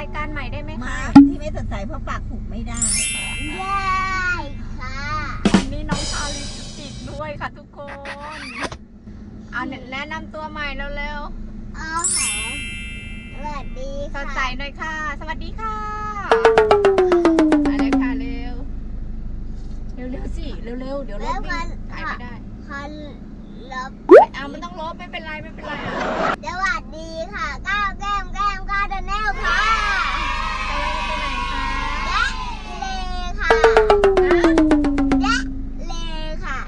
รายการใหม่ได้ไหมไม่คะที่ไม่สดใสเพราะปากผูกไม่ได้ ได้ค่ะวันนี้น้องทาลิปสติกด้วยค่ะทุกคนเอาแนะนำตัวใหม่เร็วอ๋อค่ะสวัสดีๆสค่ะดใสหน่อยค่ะ สวัสดีค่ะอะไรค่ะเร็ว เร็วๆสิเร็วๆเดี๋ยวรถวิ่งถ่ายไม่ได้คันลบเอามันต้องลบไม่เป็นไรไม่เป็นไรอะ สวัสดีค่ะ ก้าวแก้มแก้มก้าวเดนแนลค่ะจะ และเลค่ะ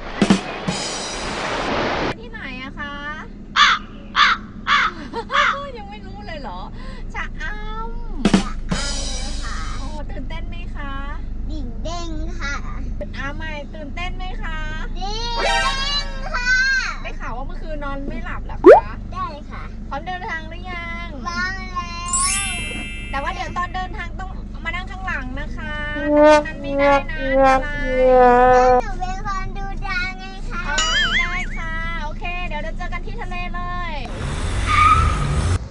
ที่ไหนอะคะยังไม่รู้เลยเหรอชะอำจะอังค่ะโอ้ตื่นเต้นไหมคะดิ่งเด้งค่ะอาใหม่ตื่นเต้นไหมคะดิ่งเด้งค่ะได้ข่าวว่าเมื่อคืนนอนไม่หลับเหรอคะได้ค่ะพร้อมเดินทางหรือยังวางแล้วแต่ว่าเดี๋ยวตอนเดินทางต้องมานั่งข้างหลังนะคะนั่น ไม่ได้นะอะไรแล้วหนูเป็นคนดูดาวไงคะได้ค่ะ โอเค เดี๋ยวเราเจอกันที่ทะเลเลย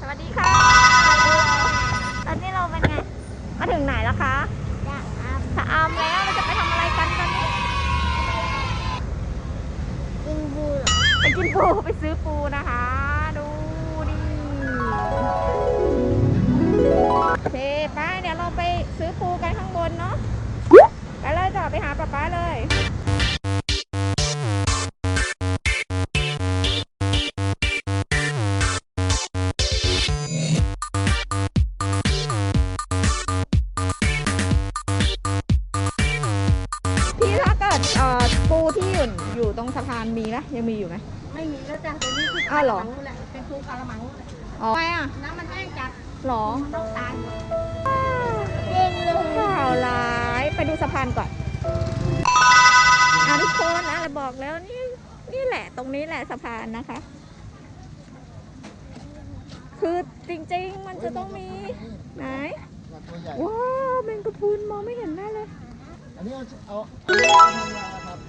สวัสดีค่ะ ตอนนี้เราเป็นไง มาถึงไหนแล้วคะจะอัพสะอำแล้ว เราจะไปทำอะไรกันตอนนี้จิงบูเหรอไปกินปู ไปซื้อปูนะคะ ดูดิยวเราไปซื้อปูกันข้างบนเนาะ ไปเลยจ้ะไปหาป๊าป๊าเลยพี่ถ้าเกิดเอ่อปูที่อยู่อยู่ตรงสะพานมีไหมยังมีอยู่ไหมไม่มีแล้วจ้ะตัวนี้คืออ้าวเหรอมังแหละเป็นครูคารามังแหละอ๋อทำไมอะน้ำมันแห้งจัดหรอต้องตายเด้งเลยข่าวร้ายไปดูสะพานก่อน อะทุกคนนะเราบอกแล้วนี่นี่แหละตรงนี้แหละสะพานนะคะ คือจริงๆมันจะต้องมีไหนตัวใหญ่ ว้าวแมงกะพรุนมองไม่เห็นแน่เลย อันนี้เอาเอาเอาทำอะไรครับ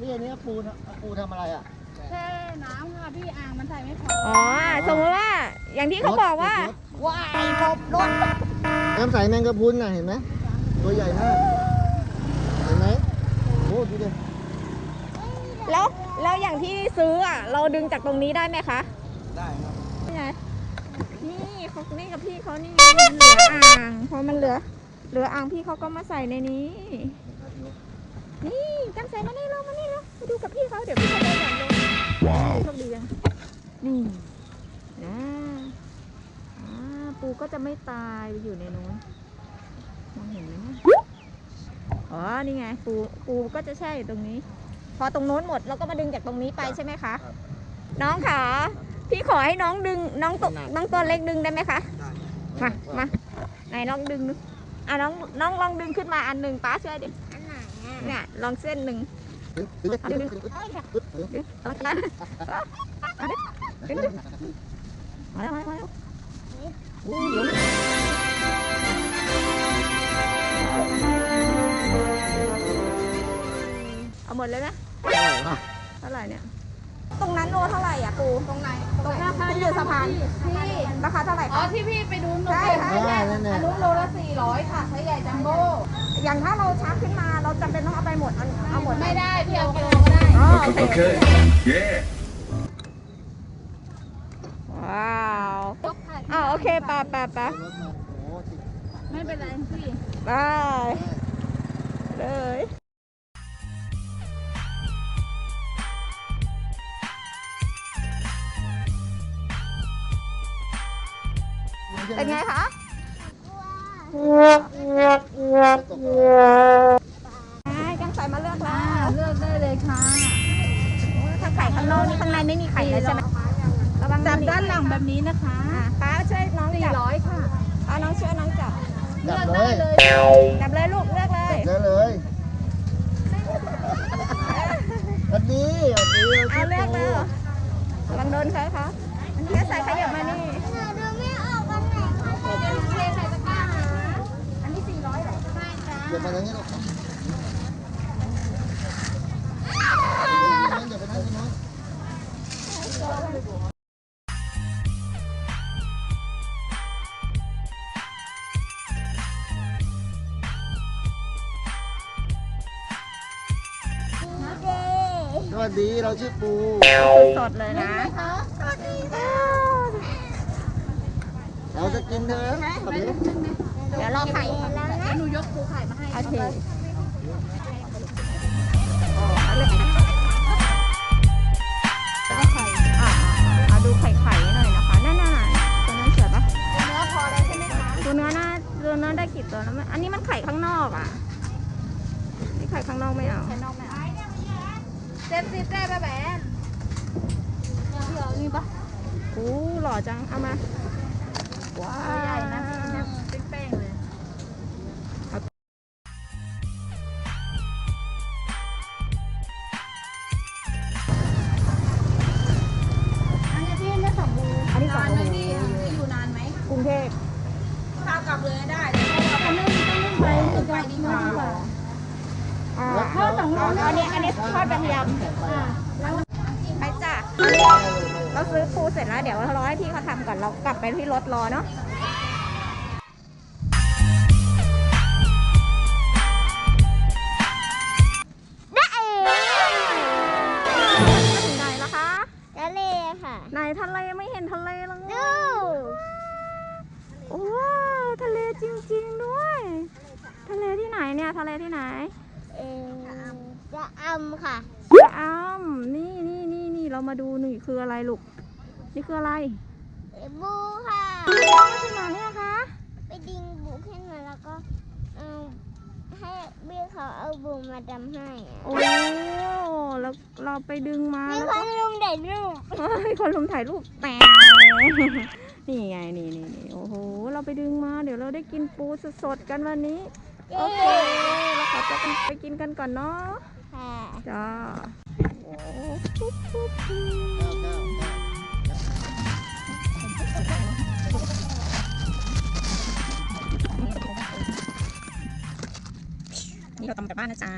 นี่อันนี้ปูทำปูทำอะไรอะ แช่น้ำค่ะพี่อ่างมันใส่ไม่พออ๋อสมมติว่าอย่างที่เขาบอกว่ารถว้ายหลบรถน้ำใสแมงกะพรุนน่ะเห็นไหมตัวใหญ่มากเห็นไหมโอ้ ดูดิแล้วแล้วอย่างที่ซื้ออะ เราดึงจากตรงนี้ได้ไหมคะได้ครับนี่ไงนี่เขานี่กับพี่เขานี่ไงมันเหลืออ่างพอมันเหลือ เหลืออ่างพี่เขาก็มาใส่ในนี้ นี่กันใส่มานี่เรามานี่เรามาดูกับพี่เขาเดี๋ยวพี่เขาได้อย่างลงว้าวโชคดีจังนี่นะอ่าปูก็จะไม่ตายไปอยู่ในนู้นมองเห็นไหมเนี่ย อ๋อ นี่ไง ปู ปูก็จะแช่อยู่ตรงนี้ พอตรงโน้นหมดเราก็มาดึงจากตรงนี้ไปใช่ไหมคะครับน้องขาพี่ขอให้น้องดึงน้องตัวน้องตัวเล็กดึงได้ไหมคะได้มา มาไหนลองดึงดูอะน้องน้องลองดึงขึ้นมาอันหนึ่งป้าช่วยดิอันไหนอะเนี่ยลองเส้นหนึ่งดึง หมดเลยไหมเท่าไหร่วะเท่าไหร่เนี่ย ตรงนั้นโลเท่าไหร่อะปูตรงไหนตรงราคาที่อยู่สะพานพี่ราคาเท่าไหร่อ๋อคะ ที่พี่ไปดูหนูใช่ใช่ได้นั่นแหละอันนู้นโลละสี่ร้อยค่ะไซส์ใหญ่จัมโบ้อย่างถ้าเราชักขึ้นมาเราจำเป็นต้องเอาไปหมดเอาเอาหมดไม่ได้พี่เอากิโลก็ได้อ๋อโอเค Okay. Yeah. ว้าวอ๋อโอเคไป่าป่าป่ารถมาโอ้ติดไม่เป็นไรพี่ไปเลย เป็นไงคะตกใช่กังใส่มาเลือกแล้อ่าวเลือกได้เลยค่ะ ถ้าไข่ข้างนอกนี่ข้างในไม่มีไข่เลยใช่ไหมระวังจับมือด้านหลังแบบนี้นะคะอะป้าช่วยน้องสี่จับร้อยค่ะป้าน้องช่วยน้องจับ เลืจัอบกเลได้ยเลยจับเลยลูกเลือกเลยจับได้เลยวันนี้วันนี้เอาเลือกเลยระวังโดนเขาเขาแค่ใส่ขยับมานี่ วัสดีเราชื่อปูสดเลยนะสวัสดีค่ะเราจะกินเธอไหม เดี๋ยวรอไข่แล้วนะหนูยกปูไข่มาให้โอเคไข่อะเอาดูไข่ไข่หน่อยนะคะนั่นน่ะตัวนั้นสวยปะเนื้อพอแล้วใช่ไหมคะตัวเนื้อน่าตัวเนื้อได้กี่ตัวแล้วไหมอันนี้มันไข่ข้างนอกอะนี่ไข่ข้างนอกไม่เอาแค่นอกแม่เจ็ดสิบได้ป่ะแบนเดี๋ยวนี่ปะโอ้หล่อจัง เอามา ว้าตัวใหญ่นะ อดสองโลเอานะอันนี้อันนี้ทอดกระเทียมอ่าแล้วไปจ้ะเราซื้อปูเสร็จแล้วเดี๋ยวเรารอให้พี่เขาทำก่อนเรากลับไปที่รถรอเนาะได้เองมาถึงไหนแล้วคะทะเลค่ะไหนทะเลไม่เห็นทะเลเลยดูว้าวทะเลจริงๆด้วย ทะเลที่ไหนเนี่ย ทะเลที่ไหน เออ จะอำค่ะชะอำนี่นี่นี่นี่เรามาดูนี่คืออะไรลูก นี่คืออะไรบูค่ะมาจากไหนอะคะ ไปดึงบูขึ้นมาแล้วก็เอาให้พี่เขาเอาบูมาดำให้อะโอ้ แล้วเราไปดึงมาพี่แล้วเขาก็ลุงเด็ดลูกให้คนลุมถ่ายรูปแต่นี่ไงนี่นี่นี่โอ้โห เราไปดึงมา เดี๋ยวเราได้กินปูสดๆกันวันนี้ โอเค เราขอจะไปกินกันก่อนเนาะค่ะ จ้านี่เราทำกับบ้านนะจ๊ะ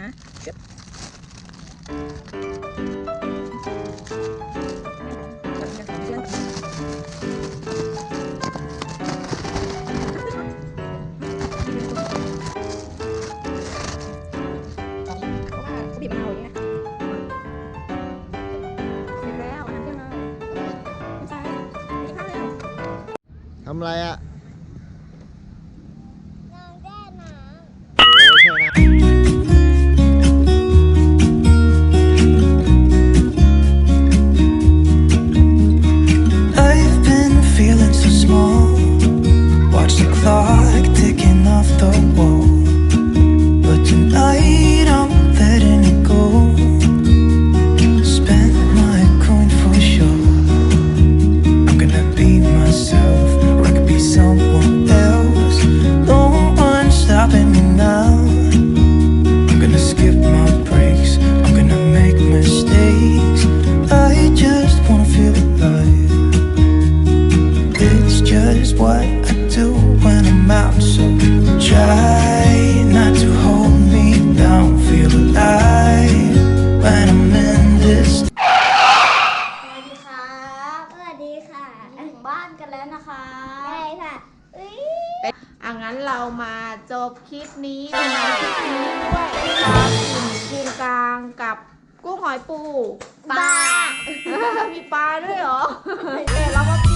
ทำอะไรอะ่ะ เรามาจบคลิปนี้มาคลิปนี้ด้วยปลากินกินกลางกับกุ้งหอยปูปลา มีปลาด้วยเหรอเดี๋ยว